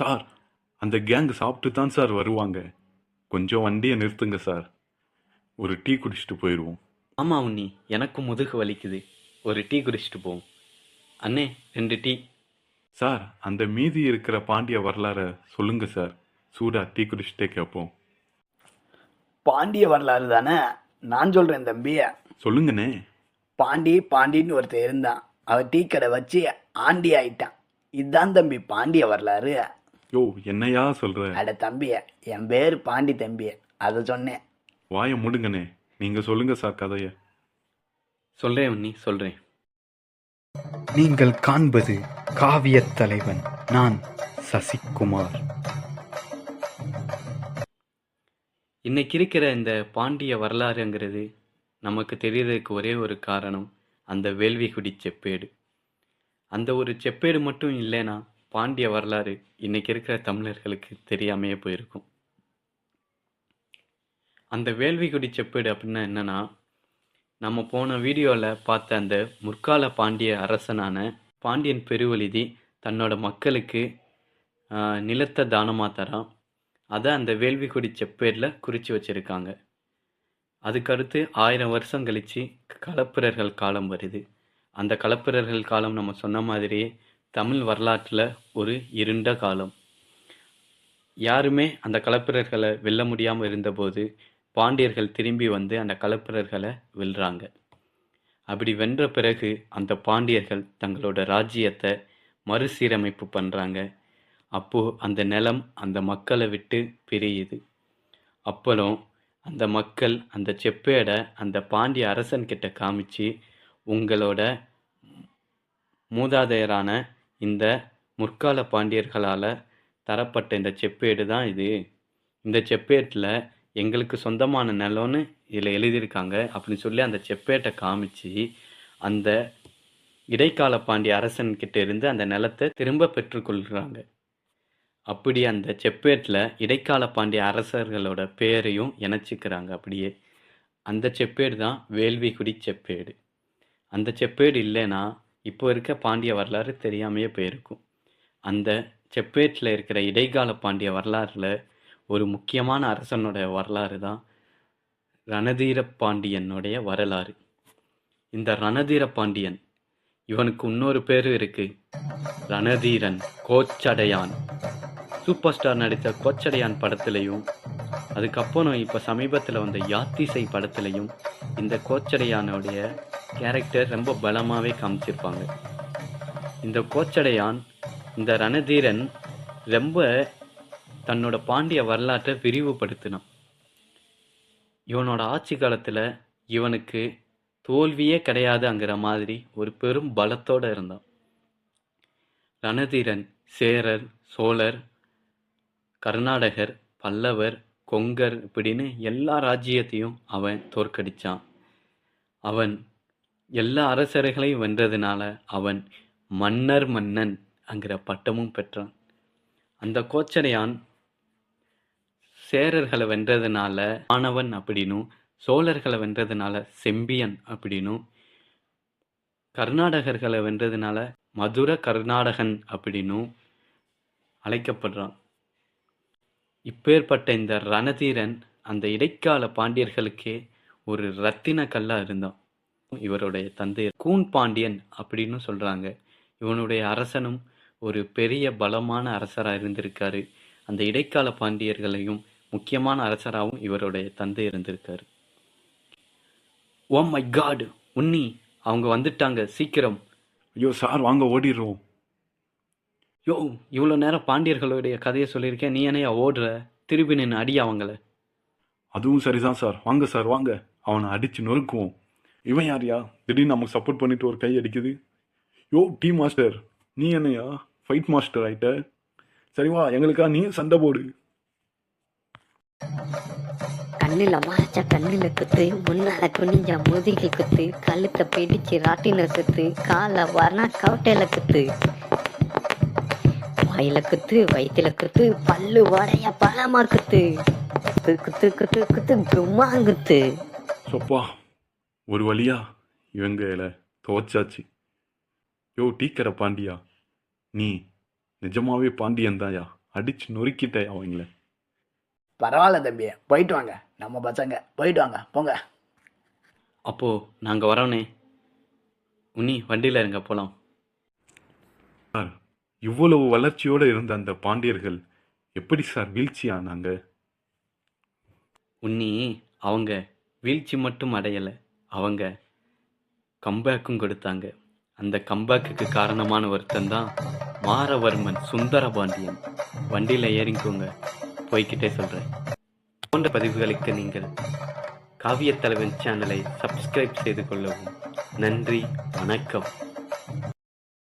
Sir அந்த gang சாப்பிட்டு தான் சார் வருவாங்க. கொஞ்சம் வண்டியை நிறுத்துங்க சார். ஒரு டீ குடிச்சிட்டு போயிடுவோம். ஆமா உன்னி. எனக்கும் முதுகு வலிக்குது. ஒரு டீ குடிச்சிட்டு போவோம். அண்ணே ரெண்டு டீ. சார் அந்த மீதி இருக்கிற பாண்டிய வரலாற சொல்லுங்க சார். சூடா டீ குடிச்சிட்டே கேட்போம். பாண்டிய வரலாறு தானே? நான் சொல்கிறேன் தம்பி. சொல்லுங்கண்ணே. பாண்டி பாண்டின்னு ஒருத்தன் இருந்தான். அவன் டீ கடை வச்சு ஆண்டி ஆயிட்டான் இதுதான் தம்பி பாண்டிய வரலாறு. யோ என்னையா சொல்ற? அட தம்பி என் பேர் பாண்டி தம்பி அதை சொன்னேன். வாயை முடுங்கண்ணே. நீங்க சொல்லுங்க சார் கதைய. சொல்றேன் உன்னி சொல்றேன். நீங்கள் காண்பது காவியத் தலைவன் நான் சசிகுமார். இன்னைக்கு இருக்கிற இந்த பாண்டிய வரலாறுங்கிறது நமக்கு தெரியறதுக்கு ஒரே ஒரு காரணம் அந்த வேள்விக்குடி செப்பேடு. அந்த ஒரு செப்பேடு மட்டும் இல்லைன்னா பாண்டிய வரலாறு இன்னைக்கு இருக்கிற தமிழர்களுக்கு தெரியாமையே போயிருக்கும். அந்த வேள்விக்குடி செப்பேடு அப்படின்னா என்னன்னா நம்ம போன வீடியோவில் பார்த்த அந்த முற்கால பாண்டிய அரசனான பாண்டியன் பெருவழுதி தன்னோட மக்களுக்கு நிலத்தை தானமாக தரான் அதை அந்த வேள்விக்குடி செப்பேரில் குறித்து வச்சுருக்காங்க. அதுக்கடுத்து ஆயிரம் வருஷம் கழித்து களப்பிரர்கள் காலம் வருது. அந்த களப்பிரர்கள் காலம் நம்ம சொன்ன மாதிரியே தமிழ் வரலாற்றில் ஒரு இருண்ட காலம். யாருமே அந்த களப்பிரர்களை வெல்ல முடியாமல் இருந்தபோது பாண்டியர்கள் திரும்பி வந்து அந்த களப்பிரர்களை வெல்றாங்க. அப்படி வென்ற பிறகு அந்த பாண்டியர்கள் தங்களோட ராஜ்யத்தை மறுசீரமைப்பு பண்ணுறாங்க அப்போ அந்த நிலம் அந்த மக்களை விட்டு பிரியுது. அப்புறம் அந்த மக்கள் அந்த செப்பேடை அந்த பாண்டிய அரசன்கிட்ட காமிச்சு உங்களோட மூதாதையரான இந்த முற்கால பாண்டியர்களால் தரப்பட்ட இந்த செப்பேடு தான் இது. இந்த செப்பேட்டில் எங்களுக்கு சொந்தமான நிலம்னு இதில் எழுதியிருக்காங்க. அப்படின்னு சொல்லி அந்த செப்பேட்டை காமிச்சு அந்த இடைக்கால பாண்டிய அரசன்கிட்ட இருந்து அந்த நிலத்தை திரும்ப பெற்றுக்கொள்கிறாங்க அப்படி அந்த செப்பேட்டில் இடைக்கால பாண்டிய அரசர்களோட பேரையும் இணைச்சிக்கிறாங்க அப்படியே. அந்த செப்பேடு தான் வேள்விக்குடி செப்பேடு. அந்த செப்பேடு இல்லைன்னா இப்போ இருக்க பாண்டிய வரலாறு தெரியாமையே போயிருக்கும். அந்த செப்பேட்டில் இருக்கிற இடைக்கால பாண்டிய வரலாறில் ஒரு முக்கியமான அரசனோட வரலாறு தான் ரணதீர பாண்டியனுடைய வரலாறு. இந்த ரணதீர பாண்டியன் இவனுக்கு இன்னொரு பேரும் இருக்கு. ரணதீரன் கோச்சடையான். சூப்பர் ஸ்டார் நடித்த கோச்சடையான் படத்துலையும் அதுக்கப்புறம் இப்போ சமீபத்தில் வந்த யாத்திசை படத்துலையும் இந்த கோச்சடையானுடைய கேரக்டர் ரொம்ப பலமாகவே காமிச்சிருப்பாங்க. இந்த கோச்சடையான் இந்த ரணதீரன் ரொம்ப தன்னோட பாண்டிய வரலாற்றை விரிவுபடுத்தினான். இவனோட ஆட்சி காலத்தில் இவனுக்கு தோல்வியே கிடையாதுங்கிற மாதிரி ஒரு பெரும் பலத்தோடு இருந்தான். ரணதீரன் சேரர் சோழர் கர்நாடகர் பல்லவர் கொங்கர் இப்படின்னு எல்லா ராஜ்யத்தையும் அவன் தோற்கடித்தான் அவன் எல்லா அரசர்களையும் வென்றதுனால அவன் மன்னர் மன்னன் அங்கிற பட்டமும் பெற்றான். அந்த கோச்சடையான் சேரர்களை வென்றதுனால மாணவன் அப்படின்னும் சோழர்களை வென்றதுனால செம்பியன் அப்படின்னும் கர்நாடகர்களை வென்றதுனால மதுர கர்நாடகன் அப்படின்னும் அழைக்கப்படுறான். இப்பேற்பட்ட இந்த ரணதீரன் அந்த இடைக்கால பாண்டியர்களுக்கே ஒரு ரத்தின கல்லா இருந்தான். இவருடைய தந்தை கூன் பாண்டியன் அப்படின்னு சொல்றாங்க. இவனுடைய அரசனும் ஒரு பெரிய பலமான அரசரா இருந்திருக்காரு. அந்த இடைக்கால பாண்டியர்களையும் முக்கியமான அரசராகவும் இவருடைய தந்தை இருந்திருக்காரு. ஓ மை காட் உன்னி அவங்க வந்துட்டாங்க சீக்கிரம். ஐயோ சார் வாங்க ஓடிடுறோம். யோ இவ்வளோ நேரம் பாண்டியர்களுடைய கதையை சொல்லியிருக்கேன் நீ என்னையா ஓடுற? திருப்பி நின்று அடி அவங்கள. அதுவும் சரிதான் சார். வாங்க சார் வாங்க. அவனை அடிச்சு நொறுக்குவோம். இவன் யார்யா திடீர்னு நமக்கு சப்போர்ட் பண்ணிட்டு ஒரு கை அடிக்குது யோ டீ மாஸ்டர் நீ என்னையா ஃபைட் மாஸ்டர் ஆயிட்ட சரி வா எங்களுக்கா நீ சண்டை போடு கண்ணில் மறைச்ச கண்ணில் குத்து முன்னால குனிஞ்ச முதுகி குத்து கழுத்தை பிடிச்சு ராட்டின சுத்து காலை வரணா கவுட்டையில குத்து வாயில குத்து வயிற்றுல குத்து பல்லு வடைய பழமா குத்து குத்து குத்து குத்து குத்து கும்மா குத்து சொப்பா ஒரு வழியா இவங்கள துவச்சாச்சு. யோ டீக்கரை பாண்டியா. நீ நிஜமாவே பாண்டியன் தாயா அடிச்சு நொறுக்கிட்டே அவங்கள. பரவாயில்ல தம்பி. போயிட்டு வாங்க. நம்ம பசங்க. போயிட்டு வாங்க. போங்க. அப்போது நாங்கள் வரோனே. உன்னி வண்டியில் இருங்க போகலாம் சார் இவ்வளவு வளர்ச்சியோட இருந்த அந்த பாண்டியர்கள் எப்படி சார் வீழ்ச்சி ஆனாங்க உன்னி அவங்க வீழ்ச்சி மட்டும் அடையலை. அவங்க கம்பேக்கும் கொடுத்தாங்க. அந்த கம்பேக்குக்கு காரணமான ஒருத்தன் தான் மாரவர்மன் சுந்தரபாண்டியன். வண்டியில் ஏறிக்கோங்க போய்க்கிட்டே சொல்கிறேன் போன்ற பதிவுகளுக்கு நீங்கள் காவியத்தலைவன் சேனலை சப்ஸ்கிரைப் செய்து கொள்ளவும். நன்றி வணக்கம்.